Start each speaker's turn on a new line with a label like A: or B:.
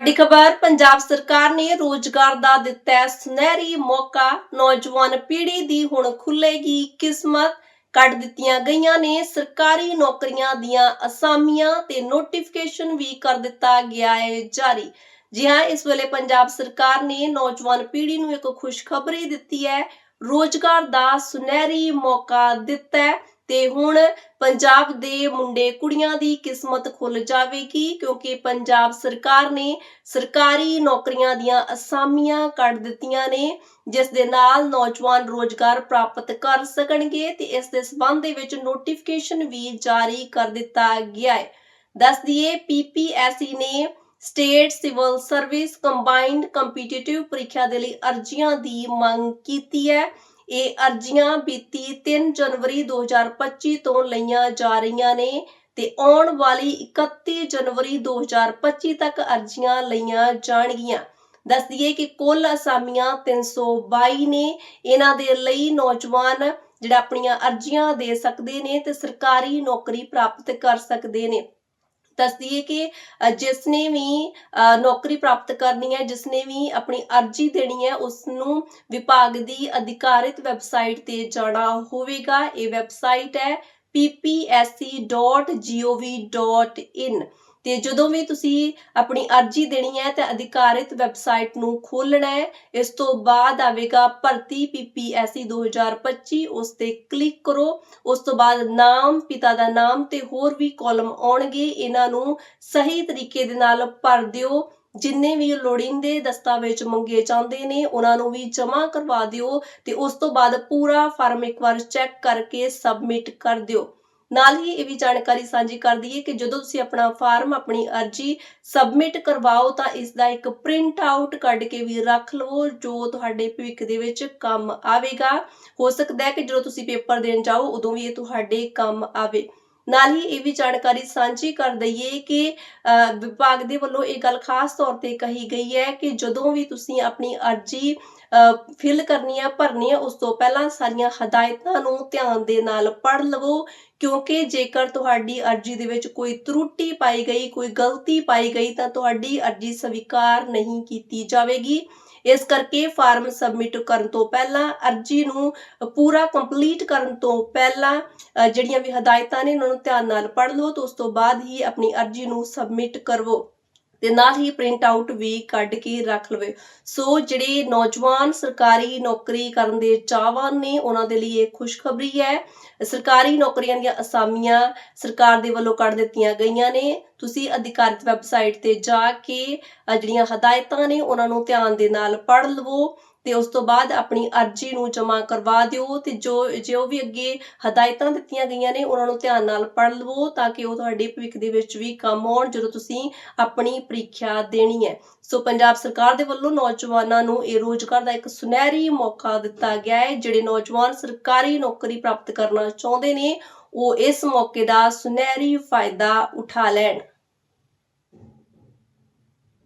A: ਵੱਡੀ ਖਬਰ ਪੰਜਾਬ ਸਰਕਾਰ ਨੇ ਰੋਜ਼ਗਾਰ ਦਾ ਦਿੱਤਾ ਸੁਨਹਿਰੀ ਮੌਕਾ, ਨੌਜਵਾਨ ਪੀੜ੍ਹੀ ਦੀ ਹੁਣ ਖੁੱਲੇਗੀ ਕਿਸਮਤ। ਕੱਢ ਦਿੱਤੀਆਂ ਗਈਆਂ ਨੇ ਸਰਕਾਰੀ ਨੌਕਰੀਆਂ ਦੀਆਂ ਅਸਾਮੀਆਂ ਤੇ ਨੋਟੀਫਿਕੇਸ਼ਨ ਵੀ ਕਰ ਦਿੱਤਾ ਗਿਆ ਹੈ ਜਾਰੀ। ਜੀ ਹਾਂ, ਇਸ ਵੇਲੇ ਪੰਜਾਬ ਸਰਕਾਰ ਨੇ ਨੌਜਵਾਨ ਪੀੜ੍ਹੀ ਨੂੰ ਇੱਕ ਖੁਸ਼ਖਬਰੀ ਦਿੱਤੀ ਹੈ। ਰੋਜ਼ਗਾਰ ਦਾ ਸੁਨਹਿਰੀ ਮੌਕਾ ਦਿੱਤਾ ਹੈ। ਤੇ ਹੁਣ ਪੰਜਾਬ ਦੇ ਮੁੰਡੇ ਕੁੜੀਆਂ ਦੀ ਕਿਸਮਤ ਖੁੱਲ ਜਾਵੇਗੀ, ਕਿਉਂਕਿ ਪੰਜਾਬ ਸਰਕਾਰ ਨੇ ਸਰਕਾਰੀ ਨੌਕਰੀਆਂ ਦੀਆਂ ਅਸਾਮੀਆਂ ਕੱਢ ਦਿੱਤੀਆਂ ਨੇ, ਜਿਸ ਦੇ ਨਾਲ ਨੌਜਵਾਨ ਰੋਜ਼ਗਾਰ ਪ੍ਰਾਪਤ ਕਰ ਸਕਣਗੇ ਤੇ ਇਸ ਦੇ ਸਬੰਧ ਦੇ ਵਿੱਚ ਨੋਟੀਫਿਕੇਸ਼ਨ ਵੀ ਜਾਰੀ ਕਰ ਦਿੱਤਾ ਗਿਆ ਹੈ। ਦੱਸ ਦਈਏ ਪੀਪੀਐਸਸੀ ਨੇ state civil service combined competitive ਪ੍ਰੀਖਿਆ ਦੇ ਲਈ ਅਰਜ਼ੀਆਂ ਦੀ ਮੰਗ ਕੀਤੀ ਹੈ। ਇਹ ਅਰਜ਼ੀਆਂ ਬੀਤੀ 3 ਜਨਵਰੀ 2025 ਤੋਂ ਲਈਆਂ ਜਾ ਰਹੀਆਂ ਨੇ ਤੇ ਆਉਣ ਵਾਲੀ 31 ਜਨਵਰੀ 2025 ਤੱਕ ਅਰਜ਼ੀਆਂ ਲਈਆਂ ਜਾਣਗੀਆਂ। ਦੱਸ ਦਈਏ ਕਿ ਕੁੱਲ ਅਸਾਮੀਆਂ 322 ਨੇ। ਇਹਨਾਂ ਦੇ ਲਈ ਨੌਜਵਾਨ ਜਿਹੜਾ ਆਪਣੀਆਂ ਅਰਜ਼ੀਆਂ ਦੇ ਸਕਦੇ ਨੇ ਤੇ ਸਰਕਾਰੀ ਨੌਕਰੀ ਪ੍ਰਾਪਤ ਕਰ ਸਕਦੇ ਨੇ। ਦੱਸ ਦਈਏ ਕਿ ਜਿਸ ਨੇ ਵੀ ਨੌਕਰੀ ਪ੍ਰਾਪਤ ਕਰਨੀ ਹੈ ਜਿਸ ਨੇ ਵੀ ਆਪਣੀ ਅਰਜ਼ੀ ਦੇਣੀ ਹੈ ਉਸ ਨੂੰ ਵਿਭਾਗ ਦੀ ਅਧਿਕਾਰਿਤ ਵੈਬਸਾਈਟ ਤੇ ਜਾਣਾ ਹੋਵੇਗਾ। ਇਹ ਵੈਬਸਾਈਟ ਹੈ ppsc.gov.in ਤੇ ਜਦੋਂ ਵੀ ਤੁਸੀਂ ਆਪਣੀ ਅਰਜ਼ੀ ਦੇਣੀ ਹੈ ਤੇ ਅਧਿਕਾਰਿਤ ਵੈਬਸਾਈਟ ਨੂੰ ਖੋਲਣਾ ਹੈ। ਇਸ ਤੋਂ ਬਾਅਦ ਆਵੇਗਾ ਭਰਤੀ ਪੀਪੀਐਸਸੀ 2025 ਉਸ ਤੇ ਕਲਿੱਕ ਕਰੋ। ਉਸ ਤੋਂ ਬਾਅਦ ਨਾਮ, ਪਿਤਾ ਦਾ ਨਾਮ ਤੇ ਹੋਰ ਵੀ ਕਾਲਮ ਆਉਣਗੇ। ਇਹਨਾਂ ਨੂੰ ਸਹੀ ਤਰੀਕੇ ਦੇ ਨਾਲ ਭਰ ਦਿਓ। ਜਿੰਨੇ ਵੀ ਲੋੜੀਂਦੇ ਦਸਤਾਵੇਜ਼ ਮੰਗੇ ਜਾਂਦੇ ਨੇ, ਉਹਨਾਂ ਨੂੰ ਵੀ ਜਮ੍ਹਾਂ ਕਰਵਾ ਦਿਓ ਤੇ ਉਸ ਤੋਂ ਬਾਅਦ ਪੂਰਾ ਫਾਰਮ ਇੱਕ ਵਾਰ ਚੈੱਕ ਕਰਕੇ ਸਬਮਿਟ ਕਰ ਦਿਓ। ਨਾਲ ਹੀ ਇਹ ਵੀ ਜਾਣਕਾਰੀ ਸਾਂਝੀ ਕਰ ਦਈਏ ਕਿ ਜਦੋਂ ਤੁਸੀਂ ਆਪਣਾ ਫਾਰਮ ਆਪਣੀ ਅਰਜ਼ੀ ਸਬਮਿਟ ਕਰਵਾਓ ਤਾਂ ਇਸ ਦਾ ਇੱਕ ਪ੍ਰਿੰਟ ਆਊਟ ਕੱਢ ਕੇ ਵੀ ਰੱਖ ਲਵੋ ਜੋ ਤੁਹਾਡੇ ਭਵਿੱਖ ਦੇ ਵਿੱਚ ਕੰਮ ਆਵੇਗਾ। ਹੋ ਸਕਦਾ ਹੈ ਕਿ ਜਦੋਂ ਤੁਸੀਂ ਪੇਪਰ ਦੇਣ ਜਾਓ ਉਦੋਂ ਵੀ ਇਹ ਤੁਹਾਡੇ ਕੰਮ ਆਵੇ। ਨਾਲ ਹੀ ਇਹ ਵੀ ਜਾਣਕਾਰੀ ਸਾਂਝੀ ਕਰ ਦਈਏ ਕਿ ਅ, ਵਿਭਾਗ ਦੇ ਵੱਲੋਂ ਇਹ ਗੱਲ ਖਾਸ ਤੌਰ ਤੇ ਕਹੀ ਗਈ ਹੈ ਕਿ ਜਦੋਂ ਵੀ ਤੁਸੀਂ ਆਪਣੀ ਅਰਜ਼ੀ ਫਿਲ ਕਰਨੀ ਹੈ ਭਰਨੀ ਹੈ ਉਸ ਤੋਂ ਪਹਿਲਾਂ ਸਾਰੀਆਂ ਹਦਾਇਤਾਂ ਨੂੰ ਧਿਆਨ ਦੇ ਨਾਲ ਪੜ੍ਹ ਲਵੋ। ਕਿਉਂਕਿ ਜੇਕਰ ਤੁਹਾਡੀ ਅਰਜ਼ੀ ਦੇ ਵਿੱਚ ਕੋਈ ਤਰੁੱਟੀ ਪਾਈ ਗਈ, ਕੋਈ ਗਲਤੀ ਪਾਈ ਗਈ, ਤਾਂ ਤੁਹਾਡੀ ਅਰਜ਼ੀ ਸਵੀਕਾਰ ਨਹੀਂ ਕੀਤੀ ਜਾਵੇਗੀ। ਇਸ ਕਰਕੇ ਫਾਰਮ ਸਬਮਿਟ ਕਰਨ ਤੋਂ ਪਹਿਲਾਂ, ਅਰਜ਼ੀ ਨੂੰ ਪੂਰਾ ਕੰਪਲੀਟ ਕਰਨ ਤੋਂ ਪਹਿਲਾਂ ਜਿਹੜੀਆਂ ਵੀ ਹਦਾਇਤਾਂ ਨੇ, ਉਹਨਾਂ ਨੂੰ ਧਿਆਨ ਨਾਲ ਪੜ੍ਹ ਲਓ ਤੇ ਉਸ ਤੋਂ ਬਾਅਦ ਹੀ ਆਪਣੀ ਅਰਜ਼ੀ ਨੂੰ ਸਬਮਿਟ ਕਰਵੋ। ਤੇ ਨਾਲ ਹੀ ਪ੍ਰਿੰਟ ਆਊਟ ਵੀ ਕੱਢ ਕੇ ਰੱਖ ਲਵੇ। ਸੋ ਜਿਹੜੇ ਨੌਜਵਾਨ ਸਰਕਾਰੀ ਨੌਕਰੀ ਕਰਨ ਦੇ ਚਾਹਵਾਨ ਨੇ, ਉਹਨਾਂ ਦੇ ਲਈ ਇਹ ਖੁਸ਼ਖਬਰੀ ਹੈ। ਸਰਕਾਰੀ ਨੌਕਰੀਆਂ ਦੀਆਂ ਅਸਾਮੀਆਂ ਸਰਕਾਰ ਦੇ ਵੱਲੋਂ ਕੱਢ ਦਿੱਤੀਆਂ ਗਈਆਂ ਨੇ। ਤੁਸੀਂ ਅਧਿਕਾਰਿਤ ਵੈਬਸਾਈਟ ਤੇ ਜਾ ਕੇ ਜਿਹੜੀਆਂ ਹਦਾਇਤਾਂ ਨੇ, ਉਹਨਾਂ ਨੂੰ ਧਿਆਨ ਦੇ ਨਾਲ ਪੜ੍ਹ ਲਵੋ। ਤੇ ਉਸ ਤੋਂ ਬਾਅਦ ਆਪਣੀ ਅਰਜ਼ੀ ਨੂੰ ਜਮ੍ਹਾਂ ਕਰਵਾ ਦਿਓ ਤੇ ਜੋ ਜੋ ਵੀ ਅੱਗੇ ਹਦਾਇਤਾਂ ਦਿੱਤੀਆਂ ਗਈਆਂ ਨੇ, ਉਹਨਾਂ ਨੂੰ ਧਿਆਨ ਨਾਲ ਪੜ੍ਹ ਲਵੋ ਤਾਂ ਕਿ ਉਹ ਤੁਹਾਡੇ ਭਵਿੱਖ ਦੇ ਵਿੱਚ ਵੀ ਕੰਮ ਆਉਣ ਜਦੋਂ ਤੁਸੀਂ ਆਪਣੀ ਪ੍ਰੀਖਿਆ ਦੇਣੀ ਹੈ। ਸੋ ਪੰਜਾਬ ਸਰਕਾਰ ਦੇ ਵੱਲੋਂ ਨੌਜਵਾਨਾਂ ਨੂੰ ਇਹ ਰੋਜ਼ਗਾਰ ਦਾ ਇੱਕ ਸੁਨਹਿਰੀ ਮੌਕਾ ਦਿੱਤਾ ਗਿਆ ਹੈ, ਜਿਹੜੇ ਨੌਜਵਾਨ ਸਰਕਾਰੀ ਨੌਕਰੀ ਪ੍ਰਾਪਤ ਕਰਨਾ ਚਾਹੁੰਦੇ ਨੇ, ਉਹ ਇਸ ਮੌਕੇ ਦਾ ਸੁਨਹਿਰੀ ਫਾਇਦਾ ਉਠਾ ਲੈਣ।